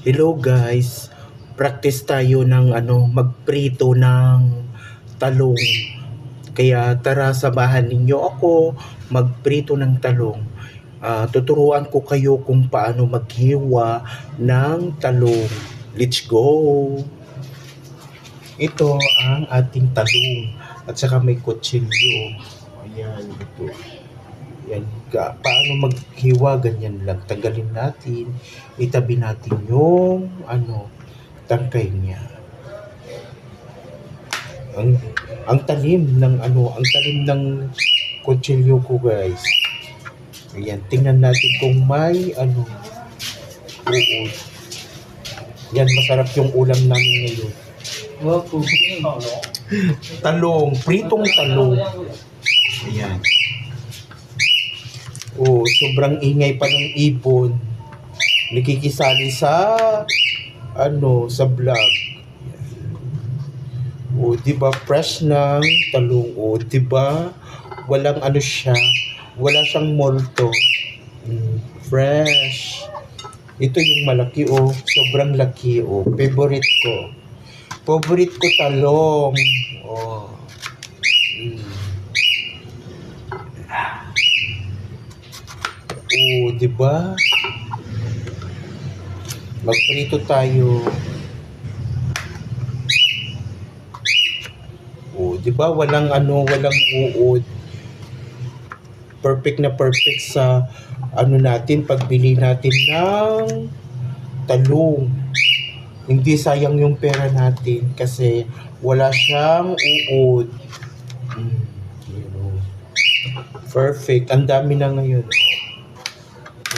Hello guys, practice tayo ng ano, magprito ng talong. Kaya tara samahan ninyo ako magprito ng talong. Ah, tuturuan ko kayo kung paano maghiwa ng talong. Let's go! Ito ang ating talong at saka may kutsilyo. Ayan, ito. Yan, ka, paano maghiwa, ganyan lang. Tanggalin natin, itabi natin yung, ano, tangkay niya. Ang, ang talim ng, ano, ang talim ng kutsilyo ko, guys. Ayan, tingnan natin kung may, ano, uod. Yan, masarap yung ulam namin ngayon. Wow. Talong, pritong talong. Ayan. Oh, sobrang ingay pa ng ibon. Nakikisali sa ano, sa vlog. Oh, 'di ba fresh ng talong? Oh, 'di ba? Walang ano siya, wala siyang molto. Mm, fresh. Ito yung malaki oh, sobrang laki oh. Favorite ko. Favorite ko talong. Oh. Oo, di ba? Magprito tayo. Oo, di ba? Walang ano, walang uod. Perfect na perfect sa ano natin, pagbili natin ng talong. Hindi sayang yung pera natin kasi wala siyang uod. Mm, yun, oh. Perfect. Ang dami na ngayon.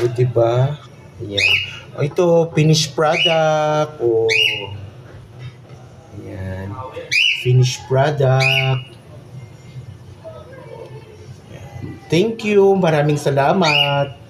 O, diba? Ayan. O, ito, finished product. O, ayan. Finished product. Ayan. Thank you. Maraming salamat.